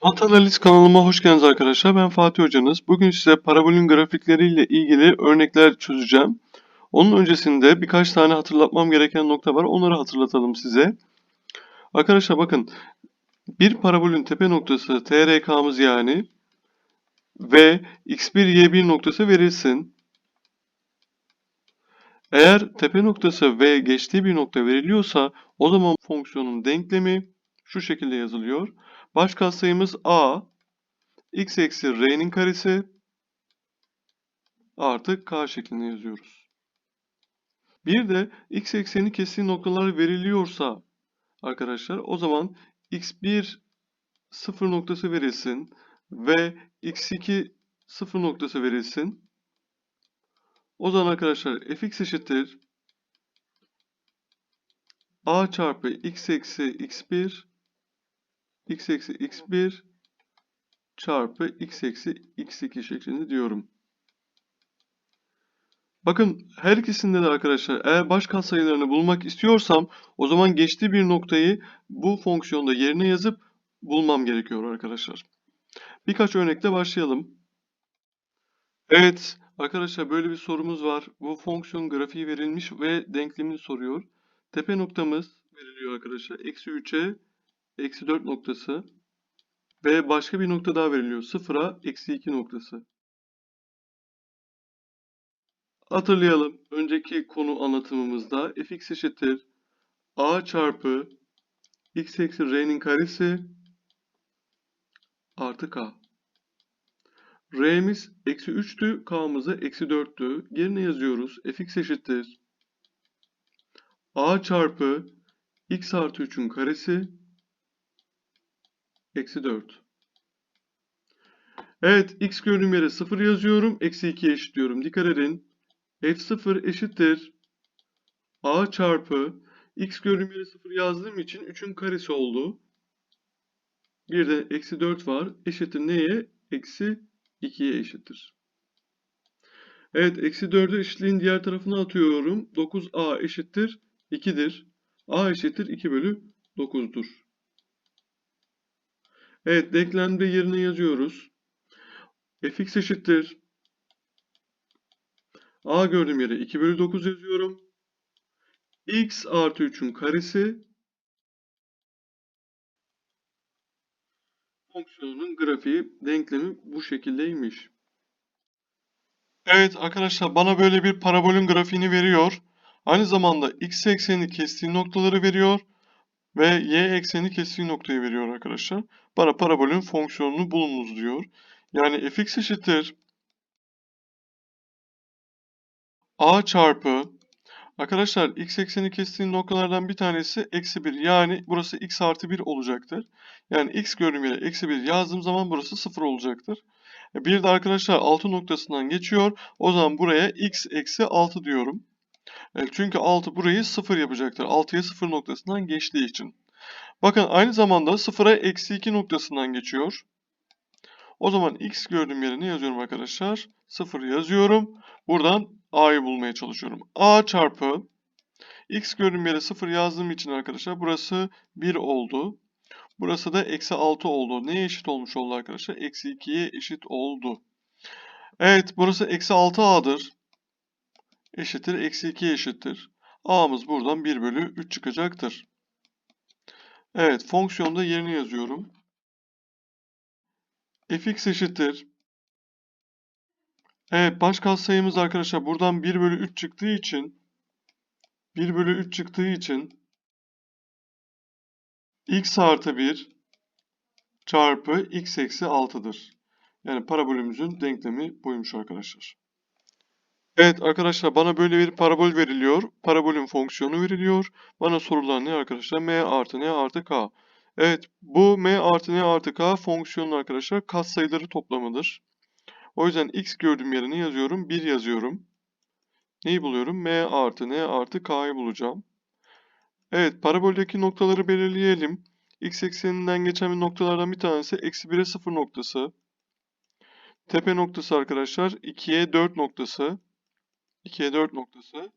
Analiz kanalıma hoş geldiniz arkadaşlar. Ben Fatih Hocanız. Bugün size parabolün grafikleriyle ilgili örnekler çözeceğim. Onun öncesinde birkaç tane hatırlatmam gereken nokta var. Onları hatırlatalım size. Arkadaşlar bakın bir parabolün tepe noktası TRK'mız yani ve x1 y1 noktası verilsin. Eğer tepe noktası ve geçtiği bir nokta veriliyorsa o zaman fonksiyonun denklemi şu şekilde yazılıyor. Baş katsayımız a, x eksi r'nin karesi artı k şeklinde yazıyoruz. Bir de x ekseni kestiği noktalar veriliyorsa arkadaşlar o zaman x1 sıfır noktası verilsin ve x2 sıfır noktası verilsin. O zaman arkadaşlar fx eşittir a çarpı x eksi x1 x eksi x1 çarpı x eksi x2 şeklinde diyorum. Bakın her ikisinde de arkadaşlar eğer baş katsayılarını bulmak istiyorsam o zaman geçtiği bir noktayı bu fonksiyonda yerine yazıp bulmam gerekiyor arkadaşlar. Birkaç örnekle başlayalım. Evet arkadaşlar böyle bir sorumuz var. Bu fonksiyon grafiği verilmiş ve denklemini soruyor. Tepe noktamız veriliyor arkadaşlar. Eksi 3'e eksi 4 noktası ve başka bir nokta daha veriliyor. 0'a eksi 2 noktası. Hatırlayalım. Önceki konu anlatımımızda fx eşittir a çarpı x eksi r'nin karesi artı k. r'miz eksi 3'tü, k'mızı eksi 4'tü. Yerine yazıyoruz. fx eşittir a çarpı x artı 3'ün karesi eksi 4. Evet x gördüğüm yere 0 yazıyorum. Eksi 2'ye eşitliyorum. Dikkat edin. f0 eşittir a çarpı x gördüğüm yere 0 yazdığım için 3'ün karesi oldu. Bir de eksi 4 var. Eşittir neye? Eksi 2'ye eşittir. Evet eksi 4'ü eşitliğin diğer tarafına atıyorum. 9a eşittir 2'dir. a eşittir 2 bölü 9'dur. Evet denklemde yerine yazıyoruz. fx eşittir. a gördüğüm yere 2 bölü 9 yazıyorum. x artı 3'ün karesi fonksiyonunun grafiği, denklemi bu şekildeymiş. Evet arkadaşlar bana böyle bir parabolün grafiğini veriyor. Aynı zamanda x eksenini kestiği noktaları veriyor ve y ekseni kestiği noktayı veriyor arkadaşlar. Bana parabolün fonksiyonunu bulunuz diyor. Yani fx eşittir a çarpı arkadaşlar x ekseni kestiği noktalardan bir tanesi eksi 1 yani burası x artı 1 olacaktır. Yani x gördüğüm yere eksi 1 yazdığım zaman burası 0 olacaktır. E, bir de arkadaşlar 6 noktasından geçiyor. O zaman buraya x eksi 6 diyorum. E, çünkü 6 burayı 0 yapacaktır. 6'ya 0 noktasından geçtiği için. Bakın aynı zamanda 0'a eksi 2 noktasından geçiyor. O zaman x gördüğüm yere ne yazıyorum arkadaşlar? 0 yazıyorum. Buradan a'yı bulmaya çalışıyorum. a çarpı x gördüğüm yere 0 yazdığım için arkadaşlar burası 1 oldu. Burası da eksi 6 oldu. Neye eşit olmuş oldu arkadaşlar? Eksi 2'ye eşit oldu. Evet burası eksi 6a'dır. Eşittir eksi 2'ye eşittir. a'mız buradan 1 bölü 3 çıkacaktır. Evet fonksiyonda yerini yazıyorum. fx eşittir. Evet baş katsayımız arkadaşlar buradan 1 bölü 3 çıktığı için 1 bölü 3 çıktığı için x artı 1 çarpı x eksi 6'dır. Yani parabolümüzün denklemi buymuş arkadaşlar. Evet arkadaşlar bana böyle bir parabol veriliyor. Parabolün fonksiyonu veriliyor. Bana sorulan ne arkadaşlar? m artı n artı k. Evet bu m artı n artı k fonksiyonun arkadaşlar katsayıları toplamıdır. O yüzden x gördüğüm yerine yazıyorum. 1 yazıyorum. Neyi buluyorum? m artı n artı k'yı bulacağım. Evet paraboldeki noktaları belirleyelim. X ekseninden geçen bir noktalardan bir tanesi eksi 1'e 0 noktası. Tepe noktası arkadaşlar 2'ye 4 noktası. 2'ye 4 noktası.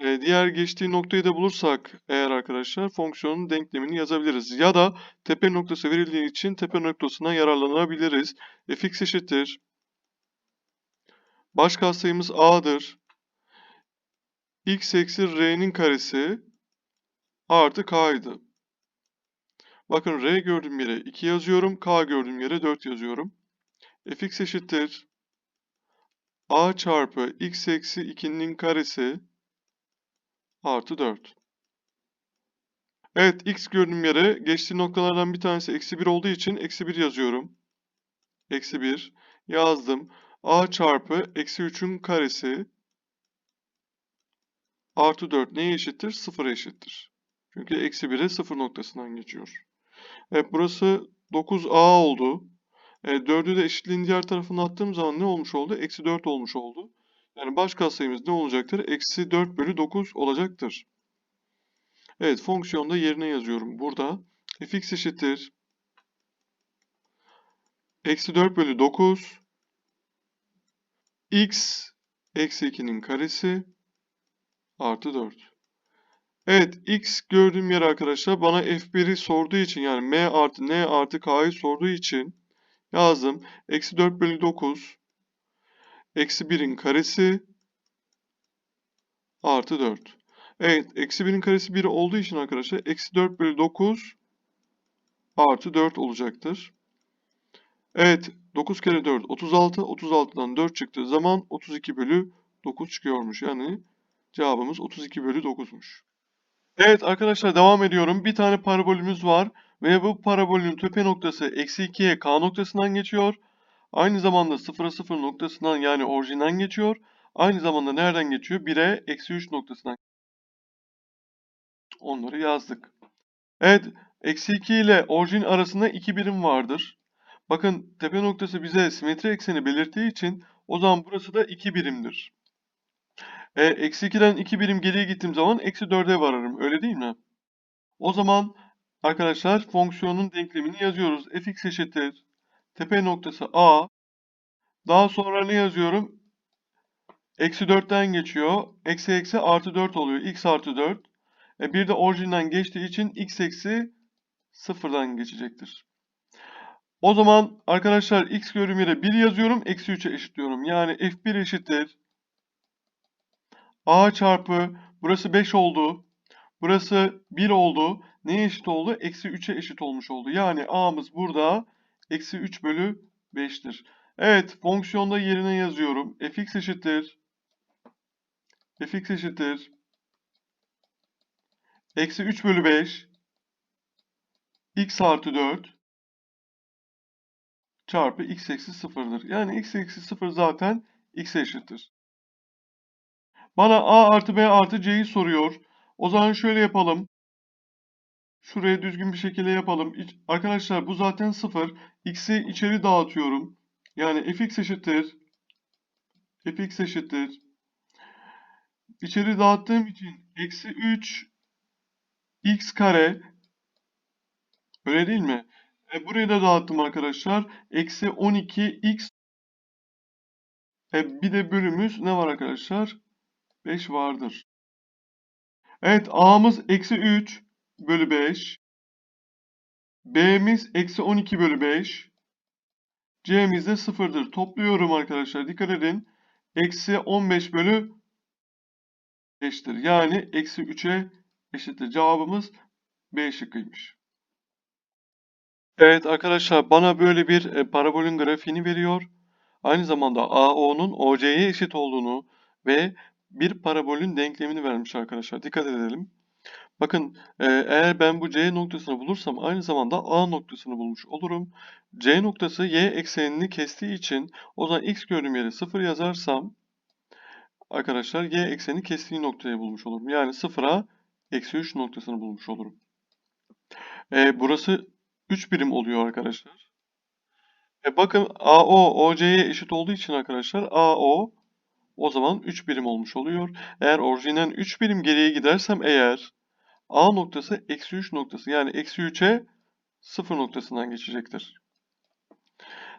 e, diğer geçtiği noktayı da bulursak eğer arkadaşlar fonksiyonun denklemini yazabiliriz. Ya da tepe noktası verildiği için tepe noktasından yararlanabiliriz. fx eşittir. Baş katsayımız a'dır. x eksi r'nin karesi artı k'ydı. Bakın r gördüğüm yere 2 yazıyorum. k gördüğüm yere 4 yazıyorum. fx eşittir. A çarpı x eksi 2'nin karesi artı 4. Evet x gördüğüm yere geçtiği noktalardan bir tanesi eksi 1 olduğu için eksi 1 yazıyorum. Eksi 1 yazdım. a çarpı eksi 3'ün karesi artı 4 neye eşittir? 0'a eşittir. Çünkü eksi 1'e 0 noktasından geçiyor. Evet burası 9a oldu. E, 4'ü de eşitliğin diğer tarafına attığım zaman ne olmuş oldu? Eksi 4 olmuş oldu. Yani baş katsayımız ne olacaktır? Eksi 4 bölü 9 olacaktır. Evet fonksiyonda yerine yazıyorum. Burada fx eşittir. Eksi 4 bölü 9 x eksi 2'nin karesi artı 4. Evet x gördüğüm yer arkadaşlar bana f1'i sorduğu için yani m artı n artı k'yı sorduğu için yazdım. Eksi 4 bölü 9 eksi 1'in karesi artı 4. Evet eksi 1'in karesi 1 olduğu için arkadaşlar eksi 4 bölü 9 artı 4 olacaktır. Evet 9 kere 4 36. 36'dan 4 çıktığı zaman 32 bölü 9 çıkıyormuş. Yani cevabımız 32 bölü 9'muş. Evet arkadaşlar devam ediyorum. Bir tane parabolümüz var. Ve bu parabolün tepe noktası eksi 2'ye k noktasından geçiyor. Aynı zamanda 0'a 0 noktasından yani orijinden geçiyor. Aynı zamanda nereden geçiyor? 1'e eksi 3 noktasından. Onları yazdık. Evet eksi 2 ile orijin arasında 2 birim vardır. Bakın tepe noktası bize simetri ekseni belirttiği için o zaman burası da 2 birimdir. E, eksi 2'den 2 birim geriye gittiğim zaman eksi 4'e vararım. Öyle değil mi? O zaman arkadaşlar fonksiyonun denklemini yazıyoruz. fx eşittir. Tepe noktası a. Daha sonra ne yazıyorum? Eksi 4'ten geçiyor. Eksi eksi artı 4 oluyor. x artı 4. E, bir de orijinden geçtiği için x eksi 0'dan geçecektir. O zaman arkadaşlar x gördüğüm yere 1 yazıyorum. Eksi 3'e eşitliyorum. Yani f1 eşittir. a çarpı burası 5 oldu. Burası 1 oldu. Neye eşit oldu? Eksi 3'e eşit olmuş oldu. Yani a'mız burada eksi 3 bölü 5'tir. Evet fonksiyonda yerine yazıyorum. fx eşittir. fx eşittir. Eksi 3 bölü 5 x artı 4 çarpı x eksi 0'dır. Yani x eksi 0 zaten x'e eşittir. Bana a artı b artı c'yi soruyor. O zaman şöyle yapalım. Şuraya düzgün bir şekilde yapalım. Arkadaşlar bu zaten 0. x'i içeri dağıtıyorum. Yani fx eşittir. fx eşittir. İçeri dağıttığım için eksi 3 x kare öyle değil mi? E, burayı da dağıttım arkadaşlar. Eksi 12x e, bir de bölümümüz ne var arkadaşlar? 5 vardır. Evet a'mız eksi 3 bölü 5. b'miz eksi 12 bölü 5. c'miz de 0'dır. Topluyorum arkadaşlar. Dikkat edin. Eksi 15 bölü 5'tir. Yani eksi 3'e eşittir. Cevabımız B şıkkıymış. Evet arkadaşlar bana böyle bir e, parabolün grafiğini veriyor. Aynı zamanda AO'nun OC'ye eşit olduğunu ve bir parabolün denklemini vermiş arkadaşlar. Dikkat edelim. Bakın e, eğer ben bu C noktasını bulursam aynı zamanda A noktasını bulmuş olurum. C noktası Y eksenini kestiği için o zaman X gördüğüm yere 0 yazarsam arkadaşlar Y ekseni kestiği noktayı bulmuş olurum. Yani 0'a eksi 3 noktasını bulmuş olurum. E, burası 3 birim oluyor arkadaşlar. E, bakın AO OC'ye eşit olduğu için arkadaşlar AO o zaman 3 birim olmuş oluyor. Eğer orijinden 3 birim geriye gidersem eğer A noktası eksi 3 noktası yani eksi 3'e 0 noktasından geçecektir.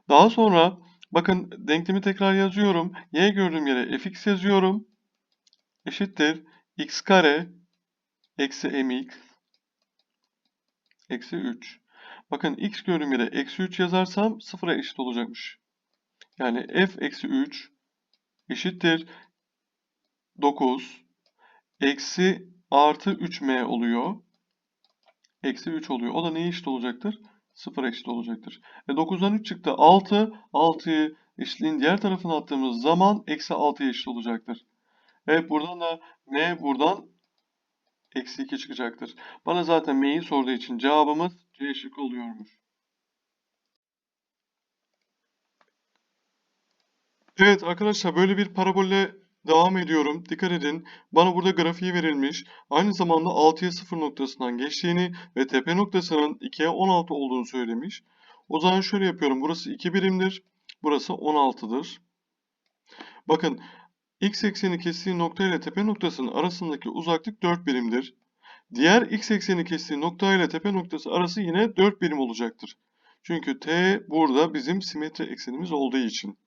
Daha sonra bakın denklemi tekrar yazıyorum. Y gördüğüm yere fx yazıyorum. Eşittir x kare eksi mx eksi 3. Bakın x gördüğüm yere eksi 3 yazarsam sıfıra eşit olacakmış. Yani f eksi 3 eşittir 9 eksi artı 3m oluyor. Eksi 3 oluyor. O da neye eşit olacaktır? Sıfıra eşit olacaktır. E 9'dan 3 çıktı. 6. 6'yı eşitliğin diğer tarafına attığımız zaman eksi 6'ya eşit olacaktır. Evet buradan da m buradan eksi 2 çıkacaktır. Bana zaten m'yi sorduğu için cevabımız C şıkkı oluyormuş. Evet arkadaşlar böyle bir parabolle devam ediyorum. Dikkat edin. Bana burada grafiği verilmiş. Aynı zamanda 6'ya 0 noktasından geçtiğini ve tepe noktasının 2'ye 16 olduğunu söylemiş. O zaman şöyle yapıyorum. Burası 2 birimdir. Burası 16'dır. Bakın x ekseni kestiği nokta ile tepe noktasının arasındaki uzaklık 4 birimdir. Diğer x ekseni kestiği nokta ile tepe noktası arası yine 4 birim olacaktır. Çünkü t burada bizim simetri eksenimiz olduğu için.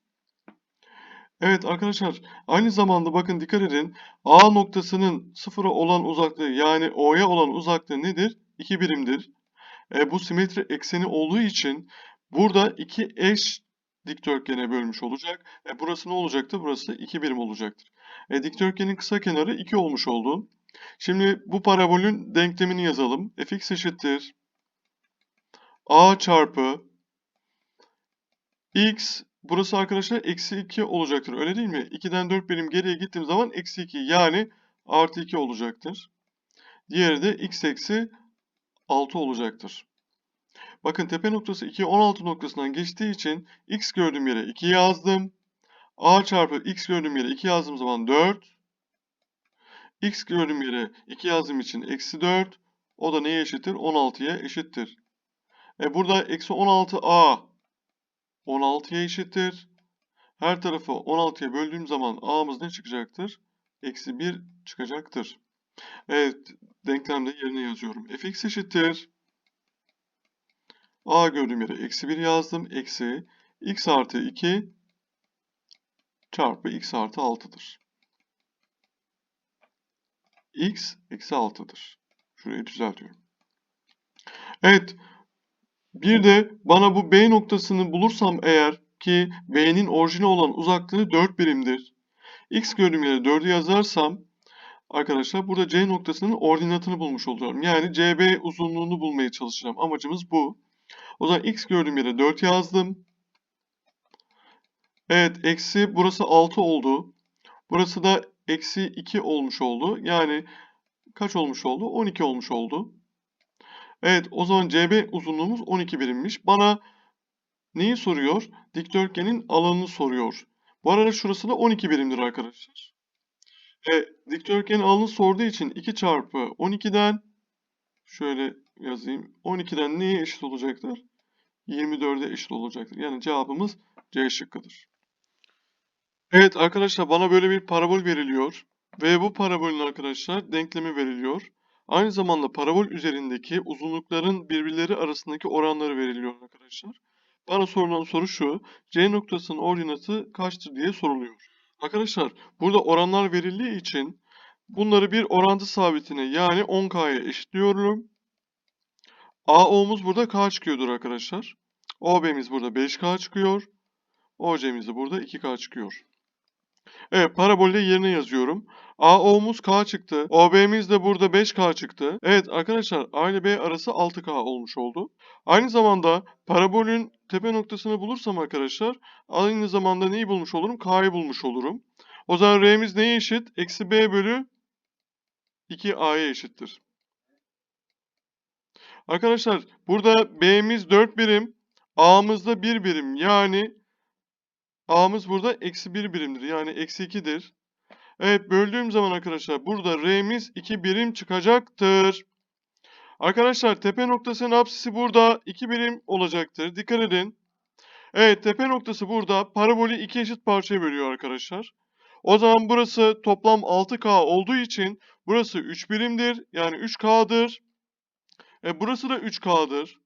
Evet arkadaşlar aynı zamanda bakın dikkat edin. A noktasının sıfıra olan uzaklığı yani O'ya olan uzaklığı nedir? 2 birimdir. E, bu simetri ekseni olduğu için burada iki eş dikdörtgene bölmüş olacak. E, burası ne olacaktır? Burası 2 birim olacaktır. E, dikdörtgenin kısa kenarı 2 olmuş oldu. Şimdi bu parabolün denklemini yazalım. fx eşittir a çarpı x burası arkadaşlar eksi 2 olacaktır. Öyle değil mi? 2'den 4 birim geriye gittiğim zaman eksi 2 yani artı 2 olacaktır. Diğeri de x eksi 6 olacaktır. Bakın tepe noktası 2, 16 noktasından geçtiği için x gördüğüm yere 2 yazdım. a çarpı x gördüğüm yere 2 yazdığım zaman 4. x gördüğüm yere 2 yazdığım için eksi 4. O da neye eşittir? 16'ya eşittir. E burada eksi 16a 16'ya eşittir. Her tarafı 16'ya böldüğüm zaman a'mız ne çıkacaktır? Eksi 1 çıkacaktır. Evet, denklemde yerine yazıyorum. fx eşittir. a gördüğüm yere eksi 1 yazdım. Eksi x artı 2 çarpı x artı 6'dır. x eksi 6'dır. Şurayı düzeltiyorum. Evet, bir de bana bu B noktasını bulursam eğer ki B'nin orijine olan uzaklığı 4 birimdir. X gördüğüm yere 4'ü yazarsam arkadaşlar burada C noktasının ordinatını bulmuş oluyorum. Yani CB uzunluğunu bulmaya çalışacağım. Amacımız bu. O zaman X gördüğüm yere 4 yazdım. Evet eksi burası 6 oldu. Burası da eksi 2 olmuş oldu. Yani kaç olmuş oldu? 12 olmuş oldu. Evet o zaman CB uzunluğumuz 12 birimmiş. Bana neyi soruyor? Dikdörtgenin alanını soruyor. Bu arada şurası da 12 birimdir arkadaşlar. E, dikdörtgenin alanını sorduğu için 2 çarpı 12'den şöyle yazayım. 12'den neye eşit olacaktır? 24'e eşit olacaktır. Yani cevabımız C şıkkıdır. Evet arkadaşlar bana böyle bir parabol veriliyor. Ve bu parabolün arkadaşlar denklemi veriliyor. Aynı zamanda parabol üzerindeki uzunlukların birbirleri arasındaki oranları veriliyor arkadaşlar. Bana sorulan soru şu. C noktasının ordinatı kaçtır diye soruluyor. Arkadaşlar burada oranlar verildiği için bunları bir orantı sabitine yani 10K'ya eşitliyorum. AO'muz burada K çıkıyordur arkadaşlar. OB'miz burada 5K çıkıyor. OC'miz de burada 2K çıkıyor. Evet parabolde yerine yazıyorum. AO'muz K çıktı. OB'miz de burada 5K çıktı. Evet arkadaşlar A ile B arası 6K olmuş oldu. Aynı zamanda parabolün tepe noktasını bulursam arkadaşlar aynı zamanda neyi bulmuş olurum? K'yı bulmuş olurum. O zaman R'miz neye eşit? Eksi B bölü 2A'ya eşittir. Arkadaşlar burada B'miz 4 birim. A'mız da 1 birim. Yani A'mız burada eksi 1 birimdir. Yani eksi 2'dir. Evet böldüğüm zaman arkadaşlar burada R'miz 2 birim çıkacaktır. Arkadaşlar tepe noktasının apsisi burada 2 birim olacaktır. Dikkat edin. Evet tepe noktası burada parabolü iki eşit parçaya bölüyor arkadaşlar. O zaman burası toplam 6K olduğu için burası 3 birimdir. Yani 3K'dır. E, burası da 3K'dır.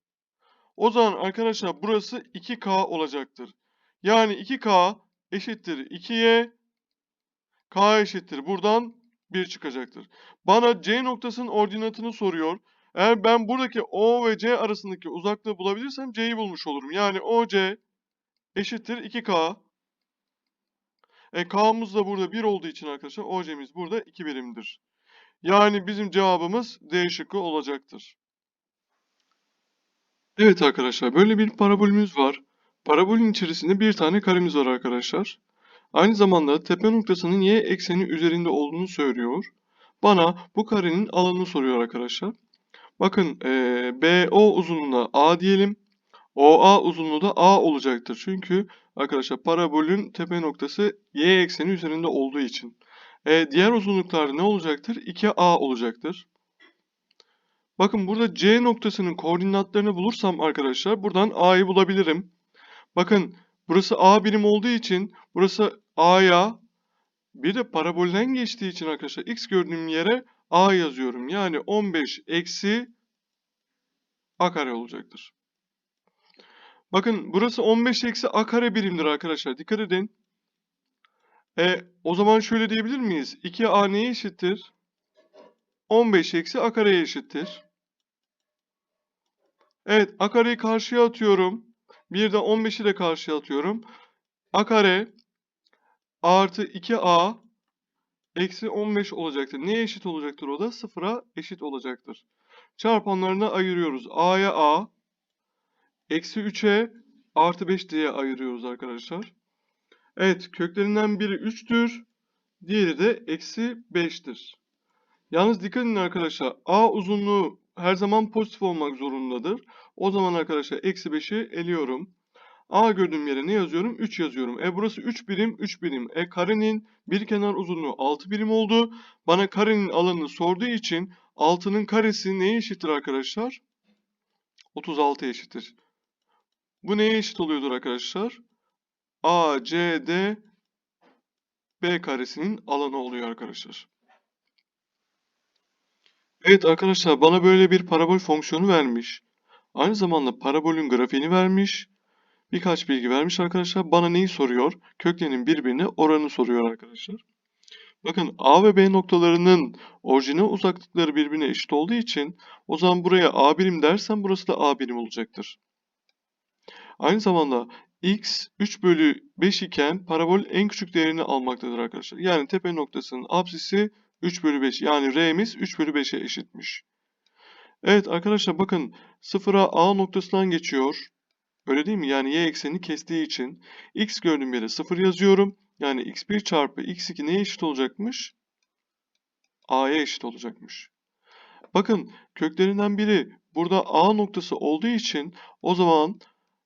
O zaman arkadaşlar burası 2K olacaktır. Yani 2K eşittir 2'ye K eşittir. Buradan 1 çıkacaktır. Bana C noktasının ordinatını soruyor. Eğer ben buradaki O ve C arasındaki uzaklığı bulabilirsem C'yi bulmuş olurum. Yani OC eşittir 2K. E K'mız da burada 1 olduğu için arkadaşlar OC'miz burada 2 birimdir. Yani bizim cevabımız D şıkkı olacaktır. Evet arkadaşlar böyle bir parabolümüz var. Parabolün içerisinde bir tane karemiz var arkadaşlar. Aynı zamanda tepe noktasının y ekseni üzerinde olduğunu söylüyor. Bana bu karenin alanını soruyor arkadaşlar. Bakın ee, BO uzunluğuna A diyelim. OA uzunluğu da A olacaktır. Çünkü arkadaşlar parabolün tepe noktası y ekseni üzerinde olduğu için. E, diğer uzunluklar ne olacaktır? 2A olacaktır. Bakın burada C noktasının koordinatlarını bulursam arkadaşlar buradan A'yı bulabilirim. Bakın burası A birim olduğu için burası A'ya bir de parabolden geçtiği için arkadaşlar x gördüğüm yere A yazıyorum. Yani 15 eksi A kare olacaktır. Bakın burası 15 eksi A kare birimdir arkadaşlar. Dikkat edin. E, o zaman şöyle diyebilir miyiz? 2A neye eşittir? 15 eksi A kareye eşittir. Evet A kareyi karşıya atıyorum. Bir de 15'i de karşıya atıyorum. A kare artı 2A eksi 15 olacaktır. Neye eşit olacaktır o da? Sıfıra eşit olacaktır. Çarpanlarına ayırıyoruz. A'ya A, eksi 3'e artı 5 diye ayırıyoruz arkadaşlar. Evet köklerinden biri 3'tür. Diğeri de eksi 5'tir. Yalnız dikkat edin arkadaşlar. A uzunluğu her zaman pozitif olmak zorundadır. O zaman arkadaşlar eksi 5'i eliyorum. A gördüğüm yere ne yazıyorum? 3 yazıyorum. E burası 3 birim, 3 birim. E karenin bir kenar uzunluğu 6 birim oldu. Bana karenin alanını sorduğu için 6'nın karesi neye eşittir arkadaşlar? 36 eşittir. Bu neye eşit oluyordur arkadaşlar? A, C, D, B karesinin alanı oluyor arkadaşlar. Evet arkadaşlar bana böyle bir parabol fonksiyonu vermiş. Aynı zamanda parabolün grafiğini vermiş. Birkaç bilgi vermiş arkadaşlar. Bana neyi soruyor? Köklerinin birbirine oranını soruyor arkadaşlar. Bakın A ve B noktalarının orijinal uzaklıkları birbirine eşit olduğu için o zaman buraya A birim dersem burası da A birim olacaktır. Aynı zamanda x 3 bölü 5 iken parabol en küçük değerini almaktadır arkadaşlar. Yani tepe noktasının apsisi 3 bölü 5 yani r'miz 3 bölü 5'e eşitmiş. Evet arkadaşlar bakın sıfıra A noktasından geçiyor. Öyle değil mi? Yani y eksenini kestiği için x gördüğüm yere 0 yazıyorum. Yani x1 çarpı x2 neye eşit olacakmış? A'ya eşit olacakmış. Bakın köklerinden biri burada A noktası olduğu için o zaman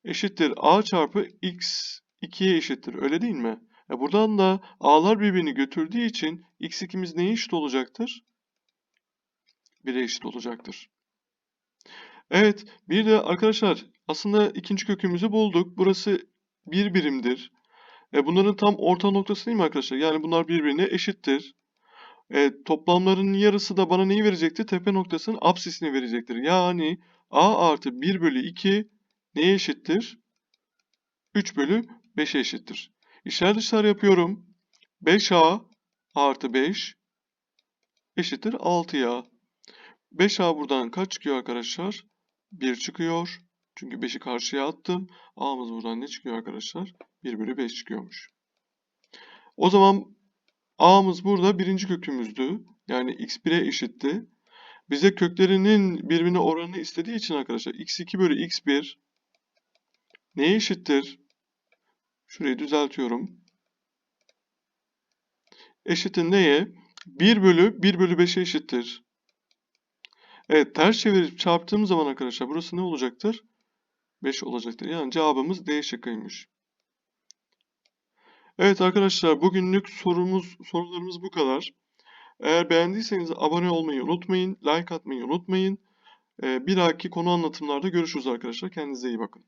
eşittir A çarpı x2'ye eşittir. Öyle değil mi? E buradan da A'lar birbirini götürdüğü için x2'miz neye eşit olacaktır? 1'e eşit olacaktır. Evet bir de arkadaşlar aslında ikinci kökümüzü bulduk. Burası bir birimdir. E bunların tam orta noktası değil mi arkadaşlar? Yani bunlar birbirine eşittir. E, toplamlarının yarısı da bana neyi verecektir? Tepe noktasının apsisini verecektir. Yani a artı 1 bölü 2 neye eşittir? 3 bölü 5'e eşittir. İşler dışlar yapıyorum. 5a artı 5 eşittir 6a. 5a buradan kaç çıkıyor arkadaşlar? 1 çıkıyor. Çünkü 5'i karşıya attım. A'mız buradan ne çıkıyor arkadaşlar? 1 bölü 5 çıkıyormuş. O zaman A'mız burada birinci kökümüzdü. Yani x1'e eşitti. Bize köklerinin birbirine oranını istediği için arkadaşlar x2 bölü x1 neye eşittir? Şurayı düzeltiyorum. Eşittir neye? 1 bölü 1 bölü 5'e eşittir. Evet ters çevirip çarptığım zaman arkadaşlar burası ne olacaktır? 5 olacaktır. Yani cevabımız D şıkkıymış. Evet arkadaşlar bugünlük sorumuz sorularımız bu kadar. Eğer beğendiyseniz abone olmayı unutmayın. Like atmayı unutmayın. Bir dahaki konu anlatımlarda görüşürüz arkadaşlar. Kendinize iyi bakın.